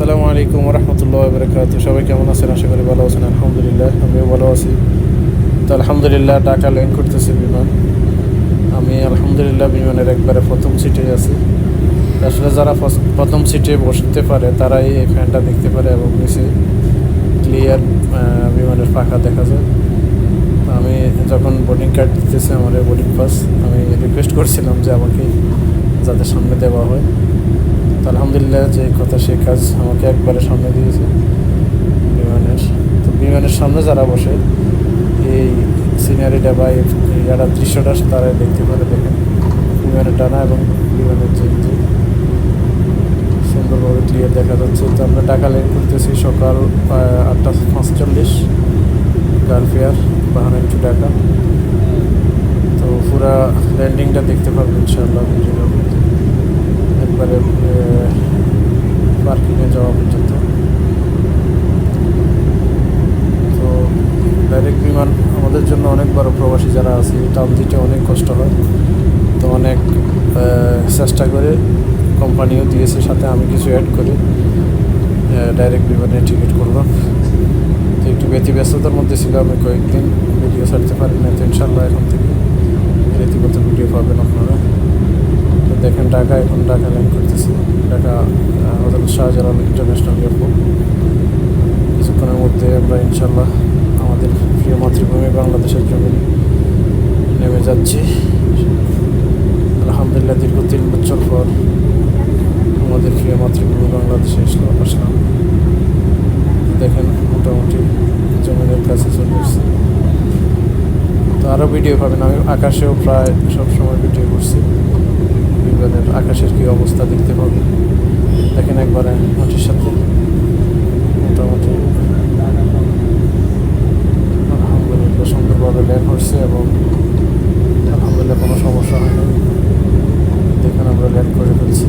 আসসালামু আলাইকুম রহমতুল্লাহ বরকাত সবাই কেমন আছেন? আশা করি ভালো আছেন, আলহামদুলিল্লাহ, আমিও ভালো আছি। তো আলহামদুলিল্লাহ ঢাকা ল্যান্ড করতেছে বিমান। আমি আলহামদুলিল্লাহ বিমানের একবারে প্রথম সিটে আছি। আসলে যারা প্রথম সিটে বসতে পারে, তারাই এই ফ্যানটা দেখতে পারে এবং নিচে ক্লিয়ার বিমানের পাখা দেখা যায়। আমি যখন বোর্ডিং কার্ড দিতেছে আমার বোর্ডিং পাস আমি রিকোয়েস্ট করছিলাম যে আমাকে যাদের সামনে দেওয়া হয়। তো আলহামদুলিল্লাহ যে কথা সে কাজ আমাকে একবারে সামনে দিয়েছে। বিমানের, তো বিমানের সামনে যারা বসে, এই সিনারিটা বা যারা দৃশ্যটা তারা দেখতে পারে, দেখেন। বিমানের ডানা এবং বিমানের যে সুন্দরভাবে ক্লিয়ার দেখা যাচ্ছে। তো আমরা ঢাকা লেন করতেছি সকাল আটটা পাঁচচল্লিশ গার্লফেয়ার বাহান্ন টু ঢাকা। তো পুরা ল্যান্ডিংটা দেখতে পারবেন ইনশাআল্লাহ একবারে পার্কিংয়ে যাওয়া পর্যন্ত। তো ডাইরেক্ট বিমান আমাদের জন্য অনেক বড় প্রবাসী যারা আছে দিতে অনেক কষ্ট হয়। তো অনেক চেষ্টা করে কোম্পানিও দিয়েছে, সাথে আমি কিছু অ্যাড করি। ডাইরেক্ট বিমানে টিকিট করলাম। তো একটু ব্যতিব্যস্ততার মধ্যে ছিল আমি কয়েকদিন। ভিডিও ছাড়তে পারি না তো ইনশাল্লাহ এখন থেকে রীতিমতো ভিডিও পাবেন আপনারা। দেখেন ঢাকা, এখন ঢাকা ল্যান্ড করতেছি। ঢাকা হজরত শাহজালাল ইন্টারন্যাশনাল এয়ারপোর্ট। কিছুক্ষণের মধ্যে আমরা ইনশাল্লাহ আমাদের প্রিয় মাতৃভূমি বাংলাদেশের জমি নেমে যাচ্ছি। আলহামদুলিল্লাহ দীর্ঘ তিন বছর পর আমাদের প্রিয় মাতৃভূমি বাংলাদেশে আসলাম আসলাম। দেখেন মোটামুটি জমিনের কাছে চলে এসেছি। তো আরও ভিডিও পাবেন। আমি আকাশেও প্রায় সব সময় ভিডিও করছি। আকাশের কি অবস্থা দেখতে পাবেন দেখেন একবারে মাটির সাথে মোটামুটি আলহামদুলিল্লাহ সুন্দরভাবে ল্যান্ড হচ্ছে এবং আলহামদুলিল্লাহ কোনো সমস্যা হয়নি দেখেন আমরা ল্যান্ড করে ফেলছি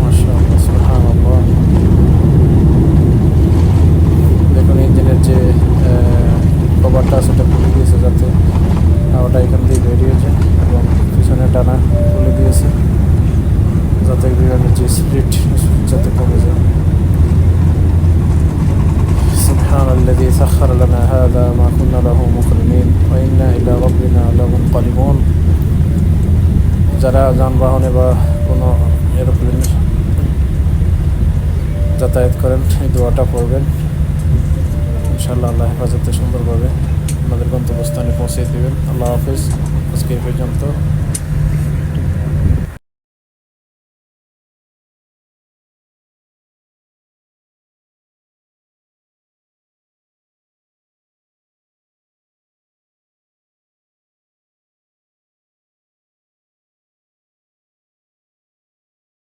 মাশাআল্লাহ সুবহানাল্লাহ দেখুন ইঞ্জিনের যে কভারটা আছে সেটা খুলে দিয়েছে যাতে হাওয়াটা এখান দিয়ে বেরিয়ে যায় এবং পিছনে টানা খুলে দিয়েছে যাতে বিমানের যে স্পিড যাতে কমে যায় سبحان الذي سخر لنا هذا ما كنا له مقرنين وإنا إلى ربنا لمنقلبون যারা যানবাহনে বা কোনো এরোপ্লেনে যাতায়াত করেন এই দোয়াটা পড়বেন ইনশাআল্লাহ আল্লাহ হেফাজতে সুন্দরভাবে আমাদের গন্তব্যস্থানে পৌঁছে দেবেন আল্লাহ হাফিজ আজকে এই পর্যন্ত